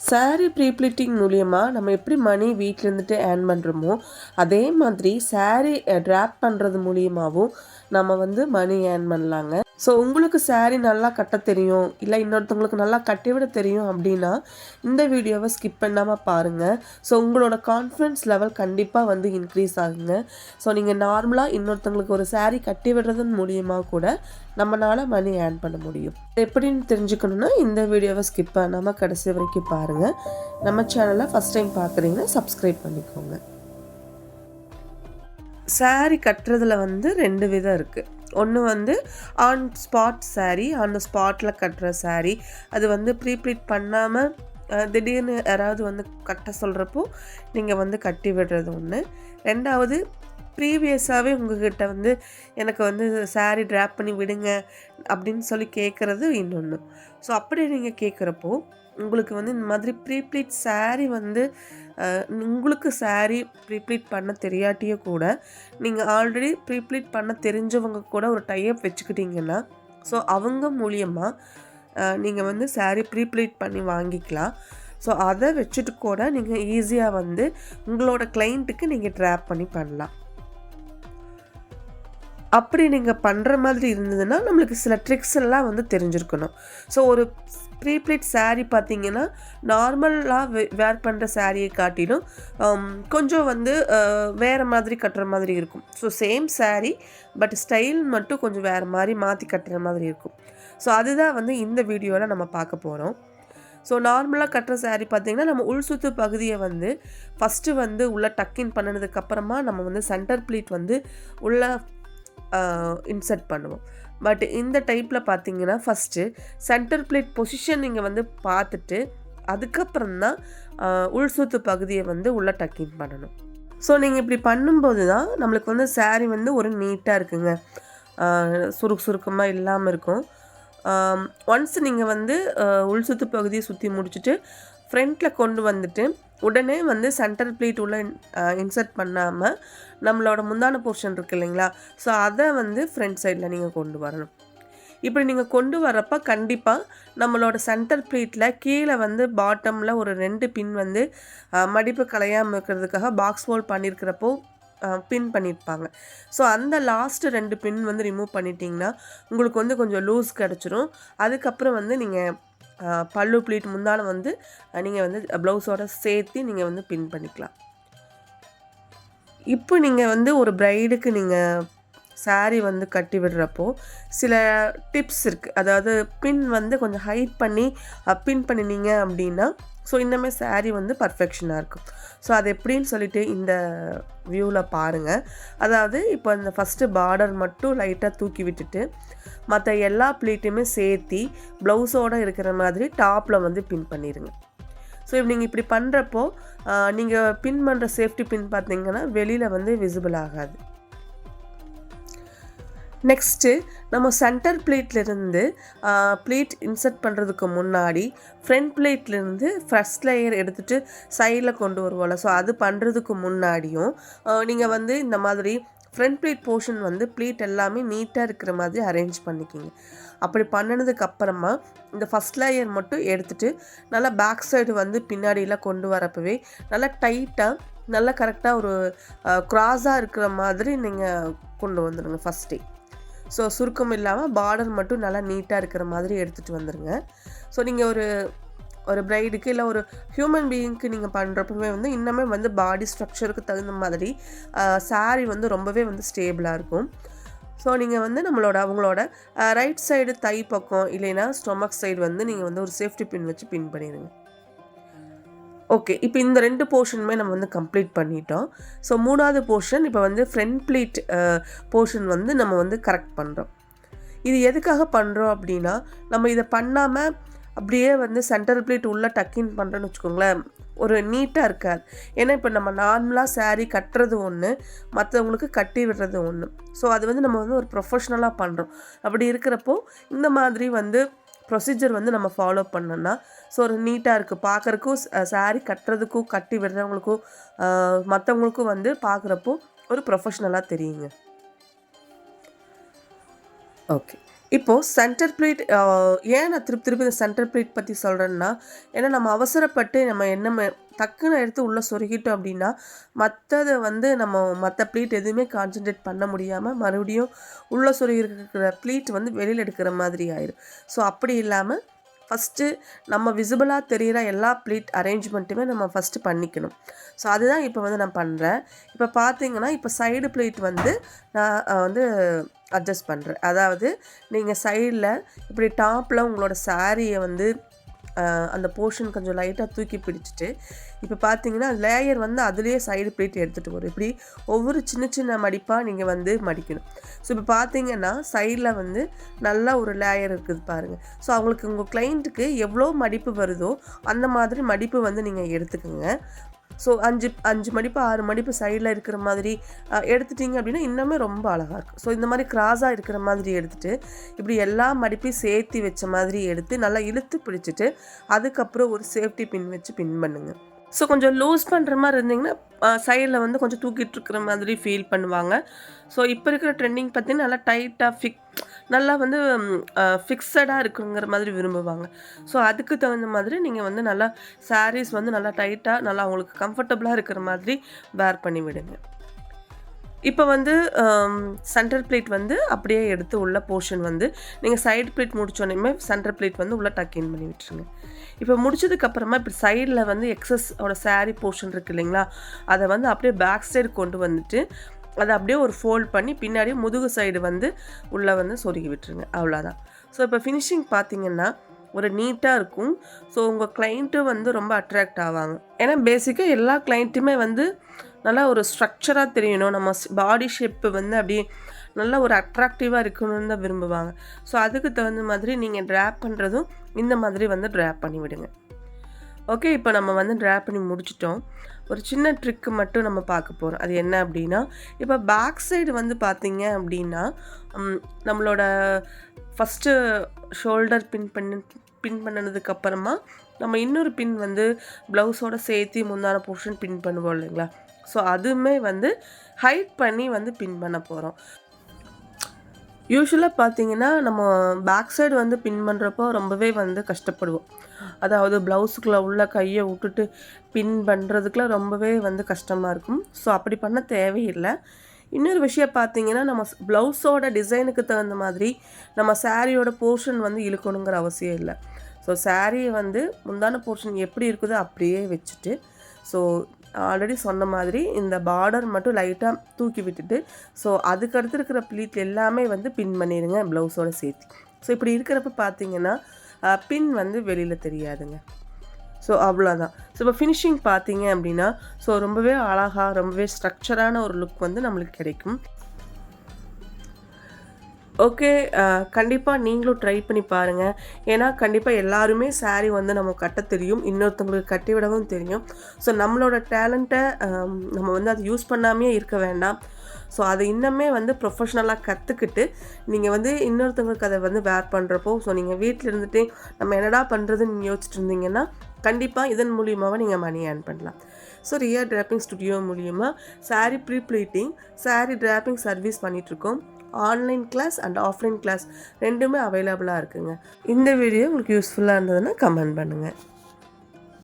சாரீ ப்ரீப்ளிட்டிங் மூலியமாக நம்ம எப்படி மணி வீட்டில் இருந்துட்டு ஏர்ன் பண்ணுறோமோ அதே மாதிரி சாரீ ட்ராப் பண்ணுறது மூலியமாகவும் நம்ம வந்து மணி ஏர்ன் பண்ணலாங்க. ஸோ உங்களுக்கு saree நல்லா கட்ட தெரியும் இல்லை இன்னொருத்தவங்களுக்கு நல்லா கட்டிவிட தெரியும் அப்படின்னா இந்த வீடியோவை ஸ்கிப் பண்ணாமல் பாருங்கள் ஸோ உங்களோட கான்ஃபிடன்ஸ் லெவல் கண்டிப்பாக வந்து இன்க்ரீஸ் ஆகுங்க. ஸோ நீங்கள் நார்மலாக இன்னொருத்தவங்களுக்கு ஒரு saree கட்டி விடுறதன் மூலியமாக கூட நம்மளால் மணி ஏர்ன் பண்ண முடியும். எப்படின்னு தெரிஞ்சுக்கணுன்னா இந்த வீடியோவை ஸ்கிப் பண்ணாமல் கடைசி வரைக்கும் பாருங்கள் நம்ம சேனலை ஃபஸ்ட் டைம் பார்க்குறீங்கன்னா சப்ஸ்கிரைப் பண்ணிக்கோங்க. Saree கட்டுறதுல வந்து ரெண்டு விதம் இருக்குது ஒன்று வந்து ஆன் ஸ்பாட் saree ஆன் ஸ்பாட்டில் கட்டுற சாரீ அது வந்து ப்ரீப்ளீட் பண்ணாமல் திடீர்னு யாராவது வந்து கட்ட சொல்கிறப்போ நீங்கள் வந்து கட்டி விடுறது ஒன்று ரெண்டாவது ப்ரீவியஸாகவே உங்ககிட்ட வந்து எனக்கு வந்து சாரீ ட்ராப் பண்ணி விடுங்க அப்படின்னு சொல்லி கேட்குறது இன்னொன்று ஸோ அப்படி நீங்கள் கேட்குறப்போ உங்களுக்கு வந்து இந்த மாதிரி ப்ரீப்ளீட் saree வந்து உங்களுக்கு saree ப்ரீப்ளீட் பண்ண தெரியாட்டியே கூட நீங்கள் ஆல்ரெடி ப்ரீப்ளீட் பண்ண தெரிஞ்சவங்க கூட ஒரு டைப் வச்சுக்கிட்டிங்கன்னா ஸோ அவங்க மூலியமாக நீங்கள் வந்து saree ப்ரீப்ளீட் பண்ணி வாங்கிக்கலாம். ஸோ அதை வச்சுட்டு கூட நீங்கள் ஈஸியாக வந்து உங்களோட கிளைண்ட்டுக்கு நீங்கள் ட்ராப் பண்ணி பண்ணலாம். அப்படி நீங்கள் பண்ணுற மாதிரி இருந்ததுன்னா நம்மளுக்கு சில ட்ரிக்ஸ் எல்லாம் வந்து தெரிஞ்சிருக்கணும். ஸோ ஒரு ப்ரீப்ளீட் சாரீ பார்த்தீங்கன்னா நார்மலாக வேர் பண்ணுற சாரியை காட்டிலும் um, கொஞ்சம் வந்து வேறு மாதிரி கட்டுற மாதிரி இருக்கும். So same sari but style மட்டும் கொஞ்சம் வேறு மாதிரி மாற்றி கட்டுற மாதிரி இருக்கும். ஸோ அதுதான் வந்து இந்த வீடியோவில் நம்ம பார்க்க போகிறோம் ஸோ நார்மலாக கட்டுற சாரீ பார்த்திங்கன்னா நம்ம உள் சுத்து பகுதியை வந்து ஃபஸ்ட்டு வந்து உள்ளே டக்கின் பண்ணினதுக்கப்புறமா நம்ம வந்து சென்டர் ப்ளீட் வந்து உள்ளே இன்சர்ட் பண்ணுவோம். பட் இந்த டைப்பில் பார்த்தீங்கன்னா ஃபஸ்ட்டு சென்டர் பிளேட் பொசிஷன் நீங்கள் வந்து பார்த்துட்டு அதுக்கப்புறம் தான் உள்சூத்து பகுதியை வந்து உள்ள டக்கின் பண்ணணும். ஸோ நீங்கள் இப்படி பண்ணும்போது தான் நம்மளுக்கு வந்து saree வந்து ஒரு நீட்டாக இருக்குங்க. சுருக்கு சுருக்கமாக இல்லாமல் இருக்கும். ஒன்ஸ் நீங்கள் வந்து உள்சுத்து உள் பகுதியை சுற்றி முடிச்சுட்டு ஃப்ரண்ட்டில் கொண்டு வந்துட்டு உடனே வந்து சென்டர் பிளேட் உள்ள இன்சர்ட் பண்ணாமல் நம்மளோட முந்தான போர்ஷன் இருக்கு இல்லைங்களா? ஸோ அதை வந்து ஃப்ரண்ட் சைடில் நீங்கள் கொண்டு வரணும். இப்படி நீங்கள் கொண்டு வரப்போ கண்டிப்பாக நம்மளோட சென்டர் பிளேட்டில் கீழே வந்து பாட்டமில் ஒரு ரெண்டு பின் வந்து மடிப்பு கலையாமல் இருக்கிறதுக்காக பாக்ஸ் ஹோல் பண்ணியிருக்கிறப்போ பின் பண்ணியிருப்பாங்க. ஸோ அந்த லாஸ்ட்டு ரெண்டு பின் வந்து ரிமூவ் பண்ணிட்டீங்கன்னா உங்களுக்கு வந்து கொஞ்சம் லூஸ் கிடச்சிரும். அதுக்கப்புறம் வந்து நீங்கள் பல்லு ப்ளீட் முந்தான வந்து நீங்கள் வந்து ப்ளவுஸோட சேர்த்து நீங்கள் வந்து பின் பண்ணிக்கலாம். இப்போ நீங்கள் வந்து ஒரு ப்ரைடுக்கு நீங்கள் சாரீ வந்து கட்டி விடுறப்போ சில டிப்ஸ் இருக்குது அதாவது பின் வந்து கொஞ்சம் ஹைட் பண்ணி பின் பண்ணினீங்க அப்படின்னா ஸோ இந்தமாதிரி saree வந்து பர்ஃபெக்ஷனாக இருக்கும். ஸோ அது எப்படின்னு சொல்லிட்டு இந்த வியூவில் பாருங்கள் அதாவது இப்போ இந்த ஃபஸ்ட்டு பார்டர் மட்டும் லைட்டாக தூக்கி விட்டுட்டு மற்ற எல்லா ப்ளீட்டையுமே சேர்த்தி ப்ளவுஸோடு இருக்கிற மாதிரி டாப்பில் வந்து பின் பண்ணிடுங்க ஸோ இப்போ நீங்கள் இப்படி பண்ணுறப்போ நீங்கள் பின் பண்ணுற சேஃப்டி பின் பார்த்தீங்கன்னா வெளியில் வந்து விசிபிள் ஆகாது. நெக்ஸ்ட்டு நம்ம சென்டர் பிளேட்லேருந்து பிளேட் இன்சர்ட் பண்ணுறதுக்கு முன்னாடி ஃப்ரண்ட் பிளேட்லேருந்து ஃபஸ்ட் லேயர் எடுத்துகிட்டு சைடில் கொண்டு வருவோம்ல. ஸோ அது பண்ணுறதுக்கு முன்னாடியும் நீங்கள் வந்து இந்த மாதிரி ஃப்ரண்ட் பிளேட் போர்ஷன் வந்து பிளேட் எல்லாமே நீட்டாக இருக்கிற மாதிரி அரேஞ்ச் பண்ணிக்கிங்க. அப்படி பண்ணினதுக்கு அப்புறமா இந்த ஃபஸ்ட் லேயர் மட்டும் எடுத்துகிட்டு நல்லா பேக் சைடு வந்து பின்னாடியெலாம் கொண்டு வரப்பவே நல்லா டைட்டாக நல்லா கரெக்டாக ஒரு க்ராஸாக இருக்கிற மாதிரி நீங்கள் கொண்டு வந்துடுங்க ஃபஸ்ட்டே ஸோ சுருக்கம் இல்லாமல் பார்டர் மட்டும் நல்லா நீட்டாக இருக்கிற மாதிரி எடுத்துகிட்டு வந்துடுங்க ஸோ நீங்கள் ஒரு ஒரு பிரைடுக்கு இல்லை ஒரு ஹியூமன் பீயிங்க்கு நீங்கள் பண்ணுறப்பவே வந்து இன்னுமே வந்து பாடி ஸ்ட்ரக்சருக்கு தகுந்த மாதிரி saree வந்து ரொம்பவே வந்து ஸ்டேபிளாக இருக்கும். ஸோ நீங்கள் வந்து நம்மளோட அவங்களோட ரைட் சைடு தை பக்கம் இல்லைன்னா ஸ்டொமக் சைடு வந்து நீங்கள் வந்து ஒரு சேஃப்டி பின் வச்சு பின் பண்ணிடுங்க. ஓகே இப்போ இந்த ரெண்டு போர்ஷனுமே நம்ம வந்து கம்ப்ளீட் பண்ணிட்டோம். ஸோ மூணாவது போர்ஷன் இப்போ வந்து ஃப்ரண்ட் ப்ளீட் போர்ஷன் வந்து நம்ம வந்து கரெக்ட் பண்ணுறோம் இது எதுக்காக பண்ணுறோம் அப்படின்னா நம்ம இதை பண்ணாமல் அப்படியே வந்து சென்டர் ப்ளீட் உள்ளே டக்கின் பண்ணுறோன்னு வச்சுக்கோங்களேன். ஒரு நீட்டாக இருக்காது. ஏன்னா இப்போ நம்ம நார்மலாக saree கட்டுறது ஒன்று மற்றவங்களுக்கு கட்டி விடுறது ஒன்று ஸோ அது வந்து நம்ம வந்து ஒரு ப்ரொஃபஷ்னலாக பண்ணுறோம் அப்படி இருக்கிறப்போ இந்த மாதிரி வந்து ப்ரொசீஜர் வந்து நம்ம ஃபாலோ பண்ணோன்னா ஸோ ஒரு நீட்டாக இருக்குது பார்க்குறக்கும் சாரீ கட்டுறதுக்கும் கட்டி விடுறவங்களுக்கும் மற்றவங்களுக்கும் வந்து பார்க்குறப்போ ஒரு ப்ரொஃபஷ்னலாக தெரியுங்க. ஓகே இப்போது சென்டர் பிளேட் ஏன் நான் திருப்பி திருப்பி இந்த சென்டர் பிளேட் பற்றி சொல்கிறேன்னா ஏன்னா நம்ம அவசரப்பட்டு நம்ம என்ன டக்குன்னு எடுத்து உள்ளே சொருகிட்டோம் அப்படின்னா மற்றதை வந்து நம்ம மற்ற ப்ளீட் எதுவுமே கான்சென்ட்ரேட் பண்ண முடியாமல் மறுபடியும் உள்ளே சொருகி இருக்கிற ப்ளீட் வந்து வெளியில் எடுக்கிற மாதிரி ஆயிடும் ஸோ அப்படி இல்லாமல் ஃபஸ்ட்டு நம்ம விசிபிளாக தெரிகிற எல்லா ப்ளீட் அரேஞ்ச்மெண்ட்டுமே நம்ம ஃபஸ்ட்டு பண்ணிக்கணும். ஸோ அதுதான் இப்போ வந்து நான் பண்ணுறேன் இப்போ பார்த்தீங்கன்னா இப்போ சைடு ப்ளீட் வந்து நான் வந்து அட்ஜஸ்ட் பண்ணுறேன் அதாவது நீங்கள் சைடில் இப்படி டாப்பில் உங்களோட சாரியை வந்து அந்த போர்ஷன் கொஞ்சம் லைட்டாக தூக்கி பிடிச்சிட்டு இப்போ பார்த்தீங்கன்னா லேயர் வந்து அதுலேயே சைடு பிளேட் எடுத்துகிட்டு வரும். இப்படி ஒவ்வொரு சின்ன சின்ன மடிப்பாக நீங்கள் வந்து மடிக்கணும். ஸோ இப்போ பார்த்தீங்கன்னா சைடில் வந்து நல்லா ஒரு லேயர் இருக்குது பாருங்கள் ஸோ அவங்களுக்கு உங்கள் கிளைண்ட்டுக்கு எவ்வளோ மடிப்பு வருதோ அந்த மாதிரி மடிப்பு வந்து நீங்கள் எடுத்துக்கோங்க. ஸோ அஞ்சு அஞ்சு மடிப்பு ஆறு மடிப்பு சைடில் இருக்கிற மாதிரி எடுத்துட்டிங்க அப்படின்னா இன்னுமே ரொம்ப அழகாக இருக்கும். ஸோ இந்த மாதிரி கிராஸாக இருக்கிற மாதிரி எடுத்துட்டு இப்படி எல்லா மடிப்பையும் சேர்த்து வச்ச மாதிரி எடுத்து நல்லா இழுத்து பிடிச்சிட்டு அதுக்கப்புறம் ஒரு சேஃப்டி பின் வச்சு பின் பண்ணுங்கள் ஸோ கொஞ்சம் லூஸ் பண்ணுற மாதிரி இருந்தீங்கன்னா சைடில் வந்து கொஞ்சம் தூக்கிட்டு இருக்கிற மாதிரி ஃபீல் பண்ணுவாங்க. ஸோ இப்போ இருக்கிற ட்ரெண்டிங் பார்த்தீங்கன்னா நல்லா டைட்டாக ஃபிக் நல்லா வந்து ஃபிக்ஸடாக இருக்குங்கிற மாதிரி விரும்புவாங்க. ஸோ அதுக்கு தகுந்த மாதிரி நீங்கள் வந்து நல்லா சாரீஸ் வந்து நல்லா டைட்டாக நல்லா அவங்களுக்கு கம்ஃபர்டபுளாக இருக்கிற மாதிரி வேர் பண்ணி விடுங்க. இப்போ வந்து சென்டர் பிளேட் வந்து அப்படியே எடுத்து உள்ள போர்ஷன் வந்து நீங்கள் சைடு பிளேட் முடிச்சோடனே சென்டர் பிளேட் வந்து உள்ளே டக் இன் பண்ணி விட்டுருங்க. இப்போ முடிச்சதுக்கப்புறமா இப்போ சைடில் வந்து எக்ஸஸோட சாரீ போர்ஷன் இருக்கு இல்லைங்களா? அதை வந்து அப்படியே பேக் சைடு கொண்டு வந்துட்டு அதை அப்படியே ஒரு ஃபோல்ட் பண்ணி பின்னாடி முதுகு சைடு வந்து உள்ளே வந்து சொருகி விட்டுருங்க. அவ்வளோதான் ஸோ இப்போ ஃபினிஷிங் பார்த்தீங்கன்னா ஒரு நீட்டாக இருக்கும். ஸோ உங்கள் கிளைண்ட்டும் வந்து ரொம்ப அட்ராக்ட் ஆவாங்க. ஏன்னா பேசிக்காக எல்லா கிளைண்ட்டுமே வந்து நல்லா ஒரு ஸ்ட்ரக்சராக தெரியணும். நம்ம பாடி ஷேப்பு வந்து அப்படியே நல்ல ஒரு அட்ராக்டிவாக இருக்கணும்னு தான் விரும்புவாங்க. ஸோ அதுக்கு தகுந்த மாதிரி நீங்கள் ட்ராப் பண்ணுறதும் இந்த மாதிரி வந்து ட்ராப் பண்ணிவிடுங்க ஓகே இப்போ நம்ம வந்து ட்ராப் பண்ணி முடிச்சிட்டோம். ஒரு சின்ன ட்ரிக்கு மட்டும் நம்ம பார்க்க போகிறோம் அது என்ன அப்படின்னா இப்போ பேக் சைடு வந்து பார்த்திங்க அப்படின்னா நம்மளோட ஃபஸ்ட்டு ஷோல்டர் பின் பண்ண பின் பண்ணதுக்கு அப்புறமா நம்ம இன்னொரு பின் வந்து ப்ளவுஸோட சேர்த்து முந்தான போர்ஷன் பின் பண்ணுவோம் இல்லைங்களா? ஸோ அதுவுமே வந்து ஹைட் பண்ணி வந்து பின் பண்ண போகிறோம் யூஸ்வலாக பார்த்தீங்கன்னா நம்ம பேக் சைடு வந்து பின் பண்ணுறப்போ ரொம்பவே வந்து கஷ்டப்படுவோம். அதாவது ப்ளவுஸுக்குள்ளே உள்ள கையை விட்டுட்டு பின் பண்ணுறதுக்குலாம் ரொம்பவே வந்து கஷ்டமாக இருக்கும். ஸோ அப்படி பண்ண தேவையில்லை. இன்னொரு விஷயம் பார்த்தீங்கன்னா நம்ம ப்ளவுஸோட டிசைனுக்கு தகுந்த மாதிரி நம்ம சாரியோட போர்ஷன் வந்து இழுக்கணுங்கிற அவசியம் இல்லை. ஸோ சாரியை வந்து முந்தான போர்ஷன் எப்படி இருக்குதோ அப்படியே வச்சுட்டு ஸோ ஆல்ரெடி சொன்ன மாதிரி இந்த பார்டர் மட்டும் லைட்டாக தூக்கி விட்டுட்டு ஸோ அதுக்கடுத்து இருக்கிற ப்ளீட் எல்லாமே வந்து பின் பண்ணிடுங்க ப்ளவுஸோட சேர்த்து. ஸோ இப்படி இருக்கிறப்ப பார்த்தீங்கன்னா பின் வந்து வெளியில் தெரியாதுங்க. ஸோ அவ்வளோதான் ஸோ இப்போ ஃபினிஷிங் பார்த்தீங்க அப்படின்னா ஸோ ரொம்பவே அழகாக ரொம்பவே ஸ்ட்ரக்சரான ஒரு லுக் வந்து நம்மளுக்கு கிடைக்கும். ஓகே கண்டிப்பாக நீங்களும் ட்ரை பண்ணி பாருங்கள் ஏன்னா கண்டிப்பாக எல்லாருமே சாரீ வந்து நம்ம கட்ட தெரியும். இன்னொருத்தவங்களுக்கு கட்டி விடவும் தெரியும். ஸோ நம்மளோட டேலண்ட்டை நம்ம வந்து அதை யூஸ் பண்ணாமே இருக்க வேண்டாம். ஸோ அதை இன்னுமே வந்து ப்ரொஃபஷ்னலாக கற்றுக்கிட்டு நீங்கள் வந்து இன்னொருத்தவங்களுக்கு அதை வந்து வேர் பண்ணுறப்போ ஸோ நீங்கள் வீட்டில் இருந்துட்டு நம்ம என்னடா பண்ணுறதுன்னு நீங்கள் யோசிச்சுட்டு இருந்தீங்கன்னா கண்டிப்பாக இதன் மூலியமாகவும் நீங்கள் மணி ஏர்ன் பண்ணலாம். ஸோ ரியா டிராப்பிங் ஸ்டுடியோ மூலியமாக sari pre pleating sari draping service பண்ணிகிட்ருக்கோம் online class and offline class ரெண்டுமே அவைலபிளாக இருக்குங்க. இந்த வீடியோ உங்களுக்கு யூஸ்ஃபுல்லாக இருந்ததுன்னா கமெண்ட் பண்ணுங்கள்